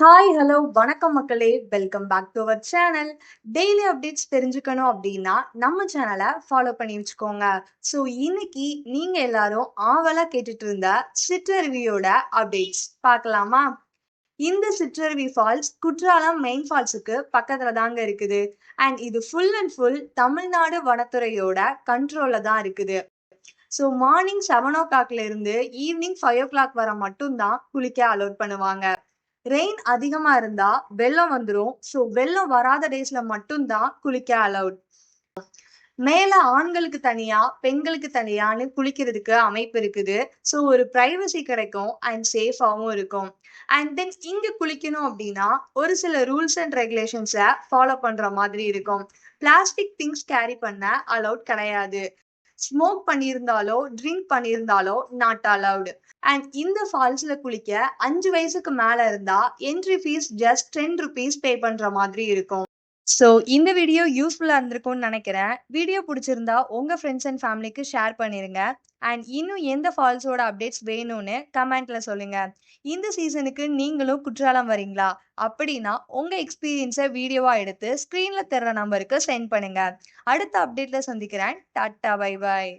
Hi, hello, வணக்கம் மக்களே! Welcome back to our channel. Daily updates தெரிஞ்சுக்கணும் அப்படின்னா நம்ம சேனலை ஃபாலோ பண்ணி வச்சுக்கோங்க. ஸோ, இன்னைக்கு நீங்க எல்லாரும் ஆவலா கேட்டுட்டு இருந்த சிற்றருவியோட அப்டேட்ஸ் பார்க்கலாமா? இந்த சிற்றருவி ஃபால்ஸ் குற்றாலம் மெயின் ஃபால்ஸுக்கு பக்கத்துல தாங்க இருக்குது. அண்ட் இது ஃபுல் அண்ட் ஃபுல் தமிழ்நாடு வனத்துறையோட கண்ட்ரோல்ல தான் இருக்குது. ஸோ, மார்னிங் 7:00ல இருந்து ஈவினிங் 5:00 வர மட்டும்தான் குளிக்க அலோட் பண்ணுவாங்க. ரெயின் அதிகமா இருந்தா வெள்ளம் வந்துடும் ஸோ, வெள்ளம் வராத டேஸ்ல மட்டும் தான் குளிக்க அலவுட். மேல ஆண்களுக்கு தனியா, பெண்களுக்கு தனியான்னு குளிக்கிறதுக்கு அமைப்பு இருக்குது. ஸோ, ஒரு பிரைவசி கிடைக்கும் அண்ட் சேஃபாகவும் இருக்கும். அண்ட் தென் இங்க குளிக்கணும் அப்படின்னா ஒரு சில ரூல்ஸ் அண்ட் ரெகுலேஷன்ஸை ஃபாலோ பண்ற மாதிரி இருக்கும். பிளாஸ்டிக் திங்ஸ் கேரி பண்ண அலவுட் கிடையாது. ஸ்மோக் பண்ணியிருந்தாலோ, ட்ரிங்க் பண்ணியிருந்தாலோ நாட் அலவுட். அண்ட் இந்த ஃபால்ஸ்ல குளிக்க அஞ்சு வயசுக்கு மேல இருந்தா என்ட்ரி ஃபீஸ் ஜஸ்ட் ₹10 பே பண்ற மாதிரி இருக்கும். ஸோ, இந்த வீடியோ யூஸ்ஃபுல்லாக இருந்திருக்கும்னு நினைக்கிறேன் வீடியோ பிடிச்சிருந்தா உங்கள் ஃப்ரெண்ட்ஸ் அண்ட் ஃபேமிலிக்கு ஷேர் பண்ணிடுங்க அண்ட் இன்னும் எந்த ஃபால்ஸோட அப்டேட்ஸ் வேணும்னு கமெண்ட்டில் சொல்லுங்க. இந்த சீசனுக்கு நீங்களும் குற்றாலம் வரீங்களா? அப்படின்னா உங்கள் எக்ஸ்பீரியன்ஸை வீடியோவாக எடுத்து ஸ்க்ரீனில் தர்ற நம்பருக்கு சென்ட் பண்ணுங்கள் அடுத்த அப்டேட்டில் சந்திக்கிறேன். Tata, bye bye